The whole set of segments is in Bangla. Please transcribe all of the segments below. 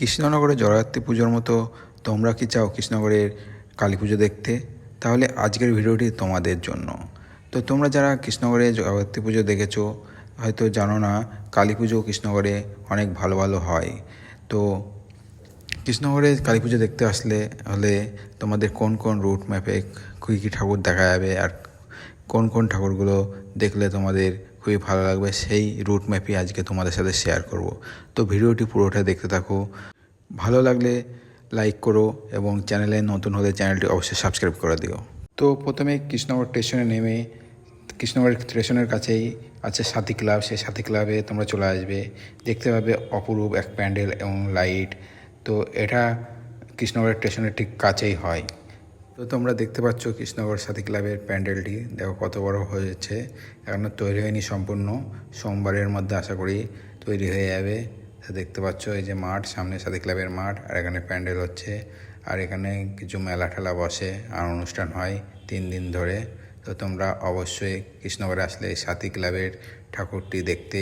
কৃষ্ণনগরে জগদ্ধাত্রী পুজোর মতো তোমরা কি চাও কৃষ্ণনগরের কালী পুজো দেখতে? তাহলে আজকের ভিডিওটি তোমাদের জন্য। তো তোমরা যারা কৃষ্ণনগরে জগদ্ধাত্রী পুজো দেখেছ, হয়তো জানো না, কালী পুজো কৃষ্ণনগরে অনেক ভালো ভালো হয়। তো কৃষ্ণনগরে কালী পুজো দেখতে আসলে, হলে তোমাদের কোন কোন রুট ম্যাপে কী কী ঠাকুর দেখা যাবে আর কোন কোন ঠাকুরগুলো দেখলে তোমাদের খুবই ভালো লাগবে। সেই রুট ম্যাপই আজকে তোমাদের সাথে শেয়ার করব। তো ভিডিওটি পুরোটা দেখতে থাকো। ভালো লাগলে লাইক করো এবং চ্যানেলে নতুন হলে চ্যানেলটি অবশ্যই সাবস্ক্রাইব করে দিও। তো প্রথমে কৃষ্ণনগর স্টেশনে নেমে, কৃষ্ণনগর স্টেশনের কাছেই আছে সাথী ক্লাব সেই সাথী ক্লাবে তোমরা চলে আসবে। দেখতে পাবে অপরূপ এক প্যান্ডেল এবং লাইট তো এটা কৃষ্ণনগর স্টেশনের ঠিক কাছেই হয়। তো তোমরা দেখতে পাচ্ছ কৃষ্ণনগর সাথী ক্লাবের প্যান্ডেলটি। দেখো কত বড় হয়েছে এখনও তৈরি হয়নি সম্পূর্ণ। সোমবারের মধ্যে আশা করি তৈরি হয়ে যাবে। দেখতে পাচ্ছ এই যে মাঠ, সামনে সাথী ক্লাবের মাঠ, আর এখানে প্যান্ডেল হচ্ছে। আর এখানে কিছু মেলা ঠেলা বসে আর অনুষ্ঠান হয় তিন দিন ধরে। তো তোমরা অবশ্যই কৃষ্ণনগরে আসলে সাথী ক্লাবের ঠাকুরটি দেখতে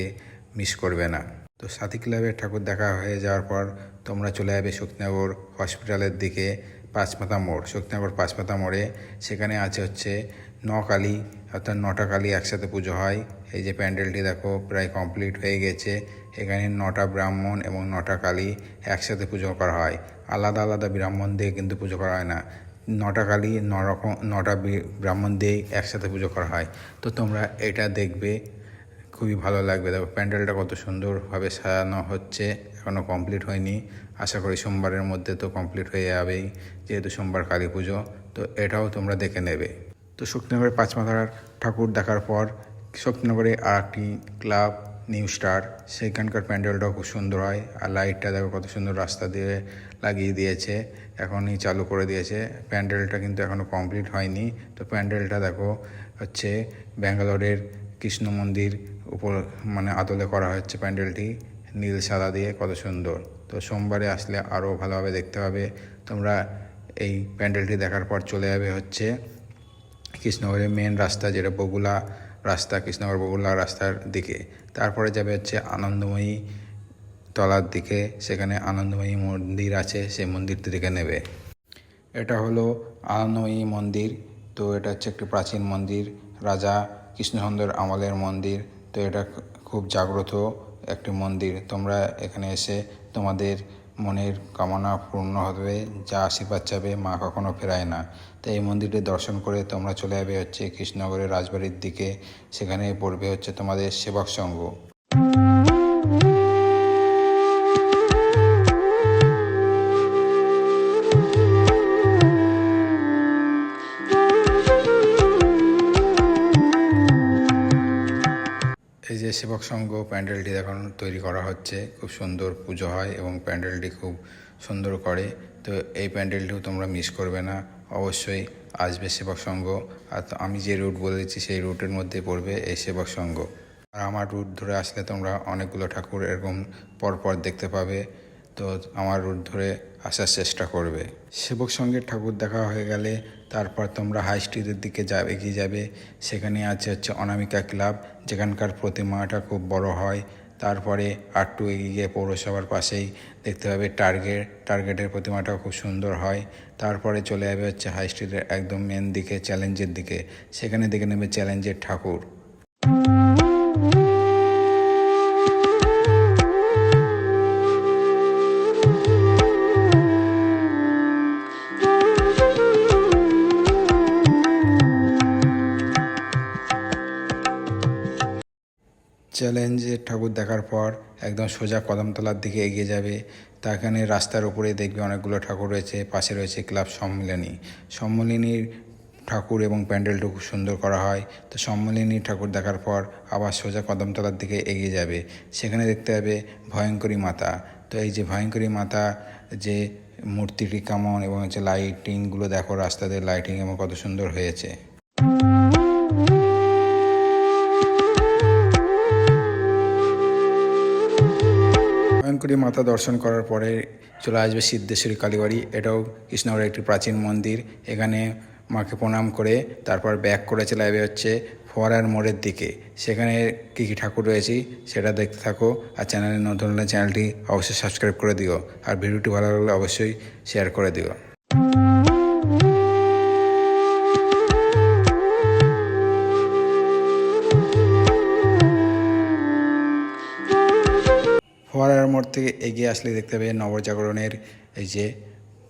মিস করবে না। তো সাথী ক্লাবের ঠাকুর দেখা হয়ে যাওয়ার পর তোমরা চলে যাবে শক্তিনগর হসপিটালের দিকে। পাঁচমাথা মোড়, শক্তিনগর পাঁচমাথা মোড়ে। সেখানে আছে হচ্ছে ন কালী অর্থাৎ নটা কালী একসাথে পুজো হয়। এই যে প্যান্ডেলটি দেখো, প্রায় কমপ্লিট হয়ে গেছে। এখানে নটা ব্রাহ্মণ এবং নটা কালী একসাথে পুজো করা হয়। আলাদা আলাদা ব্রাহ্মণ দিয়ে কিন্তু পুজো করা হয় না। নটা কালী ন রকম নটা ব্রাহ্মণ দিয়ে একসাথে পুজো করা হয়। তো তোমরা এটা দেখবে খুবই ভালো লাগবে। দেখো, প্যান্ডেলটা কত সুন্দরভাবে সাজানো হচ্ছে এখনও কমপ্লিট হয়নি। আশা করি সোমবারের মধ্যে তো কমপ্লিট হয়ে যাবেই, যেহেতু সোমবার কালী পুজো, তো এটাও তোমরা দেখে নেবে। তো শক্তিনগরের পাঁচমাথার ঠাকুর দেখার পর, শক্তিনগরে আর একটি ক্লাব, নিউ স্টার সেখানকার প্যান্ডেলটাও খুব সুন্দর হয়। আর লাইটটা দেখো, কত সুন্দর রাস্তা দিয়ে লাগিয়ে দিয়েছে, এখনই চালু করে দিয়েছে। প্যান্ডেলটা কিন্তু এখনও কমপ্লিট হয়নি। তো প্যান্ডেলটা দেখো, হচ্ছে ব্যাঙ্গালোরের কৃষ্ণ মন্দির উপর মানে আদলে করা হচ্ছে প্যান্ডেলটি, নীল সাদা দিয়ে কত সুন্দর। তো সোমবারে আসলে আরও ভালোভাবে দেখতে পাবে তোমরা এই প্যান্ডেলটি দেখার পর চলে যাবে হচ্ছে কৃষ্ণনগরের মেন রাস্তা, যেটা বগুলা রাস্তা কৃষ্ণনগর বগুলা রাস্তার দিকে। তারপরে যাবে হচ্ছে আনন্দময়ী তলার দিকে, সেখানে আনন্দময়ী মন্দির আছে, সেই মন্দিরটি দেখে নেবে। এটা হলো আনন্দময়ী মন্দির। তো এটা হচ্ছে একটি প্রাচীন মন্দির। রাজা কৃষ্ণচন্দ্রের আমলের মন্দির, তো এটা খুব জাগ্রত একটি মন্দির। তোমরা এখানে এসে তোমাদের মনের কামনা পূর্ণ হবে, যা আশীর্বাদ চাবে মা কখনো ফেরায় না। তো এই মন্দিরটি দর্শন করে তোমরা চলে যাবে হচ্ছে কৃষ্ণনগরের রাজবাড়ির দিকে। সেখানে পড়বে হচ্ছে তোমাদের সেবক সংঘ। সেবক সংঘ প্যান্ডেলটি এখন তৈরি করা হচ্ছে। খুব সুন্দর পুজো হয় এবং প্যান্ডেলটি খুব সুন্দর করে। তো এই প্যান্ডেলটিও তোমরা মিস করবে না। অবশ্যই আসবে সেবক সংঘ আর আমি যে রুট বলেছি সেই রুটের মধ্যে পড়বে এই সেবক সংঘ আর আমার রুট ধরে আসলে তোমরা অনেকগুলো ঠাকুর এরকম পরপর দেখতে পাবে। তো আমার রুট ধরে আসার চেষ্টা করবে। সেবক সঙ্গের ঠাকুর দেখা হয়ে গেলে তারপর তোমরা হাই স্ট্রিটের দিকে যা, এগিয়ে যাবে। সেখানে আছে হচ্ছে অনামিকা ক্লাব। যেখানকার প্রতিমাটা খুব বড় হয়। তারপরে আটটু এগিয়ে গিয়ে পৌরসভার পাশেই দেখতে পাবে টার্গেট টার্গেটের প্রতিমাটা খুব সুন্দর হয়। তারপরে চলে যাবে হচ্ছে হাই স্ট্রিটের একদম মেন দিকে চ্যালেঞ্জের দিকে। সেখানে দেখে নেবে চ্যালেঞ্জের ঠাকুর। চ্যালেঞ্জের ঠাকুর দেখার পর একদম সোজা কদমতলার দিকে এগিয়ে যাবে। তা এখানে রাস্তার উপরে দেখবে অনেকগুলো ঠাকুর রয়েছে, পাশে রয়েছে ক্লাব সম্মিলনী। সম্মিলনীর ঠাকুর এবং প্যান্ডেলটা খুব সুন্দর করা হয়। তো সম্মিলনী ঠাকুর দেখার পর আবার সোজা কদমতলার দিকে এগিয়ে যাবে। সেখানে দেখতে পাবে ভয়ঙ্করী মাতা। তো এই যে ভয়ঙ্করী মাতা, যে মূর্তিটি কেমন এবং হচ্ছে লাইটিংগুলো দেখো রাস্তাতে লাইটিং এবং কত সুন্দর হয়েছে। ভয়ঙ্করী মাতা দর্শন করার পরে চলে আসবে সিদ্ধেশ্বরী কালীবাড়ি। এটাও কৃষ্ণগড়ের একটি প্রাচীন মন্দির। এখানে মাকে প্রণাম করে তারপর ব্যাক করে চলে যাবে হচ্ছে ফোয়ারার মোড়ের দিকে। সেখানে কী কী ঠাকুর রয়েছে সেটা দেখতে থাকো আর চ্যানেলের নতুন হলে চ্যানেলটি অবশ্যই সাবস্ক্রাইব করে দিও। আর ভিডিওটি ভালো লাগলে অবশ্যই শেয়ার করে দিও। মোড় থেকে এগিয়ে আসলে দেখতে পাবে নবজাগরণের এই যে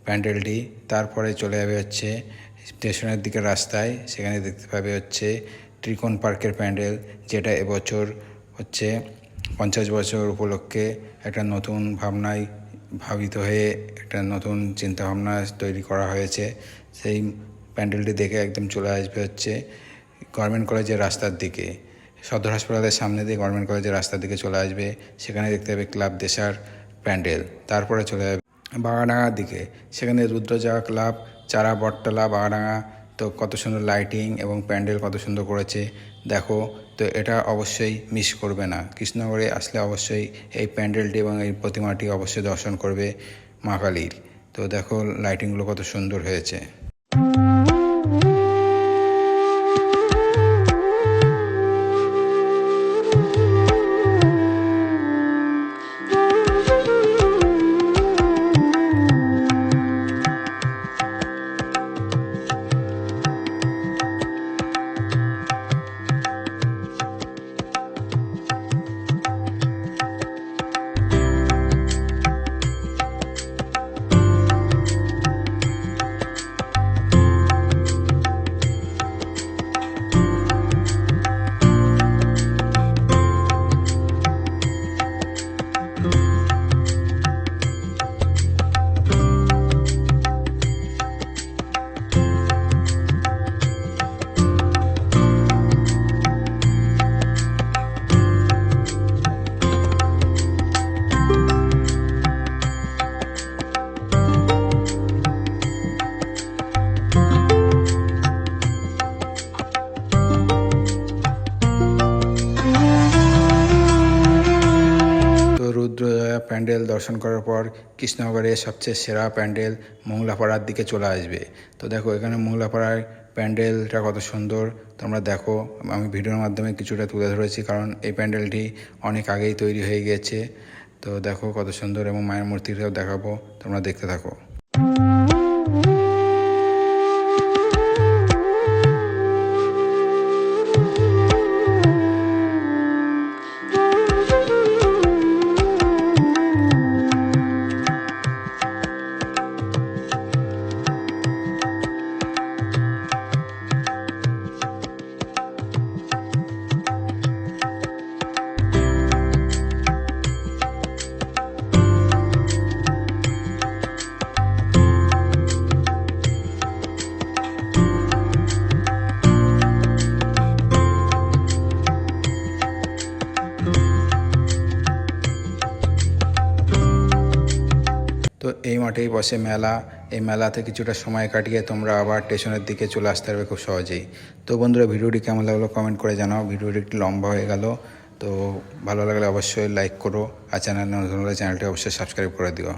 প্যান্ডেলটি। তারপরে চলে যাবে হচ্ছে স্টেশনের দিকে রাস্তায়। সেখানে দেখতে পাবে হচ্ছে ত্রিকোণ পার্কের প্যান্ডেল, যেটা এবছর হচ্ছে পঞ্চাশ বছর উপলক্ষে একটা নতুন ভাবনায় ভাবিত হয়ে একটা নতুন চিন্তাভাবনা তৈরি করা হয়েছে। সেই প্যান্ডেলটি দেখে একদম চলে আসবে হচ্ছে গভর্নমেন্ট কলেজের রাস্তার দিকে। সদর হাসপাতালের সামনে দিয়ে গভর্নমেন্ট কলেজের রাস্তার দিকে চলে আসবে। সেখানে দেখতে পাবে ক্লাব দেশার প্যান্ডেল। তারপরে চলে যাবে বাগাডাঙ্গার দিকে। সেখানে রুদ্রজা ক্লাব, চারা বটতলা বাগাডাঙ্গা তো কত সুন্দর লাইটিং এবং প্যান্ডেল কত সুন্দর করেছে। দেখো, তো এটা অবশ্যই মিস করবে না। কৃষ্ণনগরে আসলে অবশ্যই এই প্যান্ডেলটি এবং এই প্রতিমাটি অবশ্যই দর্শন করবে মা কালীর। তো দেখো, লাইটিংগুলো কত সুন্দর হয়েছে। দর্শন করার পর কৃষ্ণনগরের সবচেয়ে সেরা প্যান্ডেল মংলাপাড়ার দিকে চলে আসবে। তো দেখো, এখানে মংলাপাড়ার প্যান্ডেলটা কত সুন্দর। তোমরা দেখো, আমি ভিডিওর মাধ্যমে কিছুটা তুলে ধরেছি কারণ এই প্যান্ডেলটি অনেক আগেই তৈরি হয়ে গিয়েছে। তো দেখো, কত সুন্দর এবং মায়ের মূর্তিটাও দেখাবো, তোমরা দেখতে থাকো। এই মাঠেই বসে মেলা। এই মেলাতে কিছুটা সময় কাটিয়ে তোমরা আবার স্টেশনের দিকে চলে আসতে পারবে খুব সহজেই। তো বন্ধুরা, ভিডিওটি কেমন লাগল কমেন্ট করে জানাও। ভিডিওটি একটু লম্বা হয়ে গেল। তো ভালো লাগলে অবশ্যই লাইক করো। আর চ্যানেল নতুন হলে চ্যানেলটি অবশ্যই সাবস্ক্রাইব করে দিও।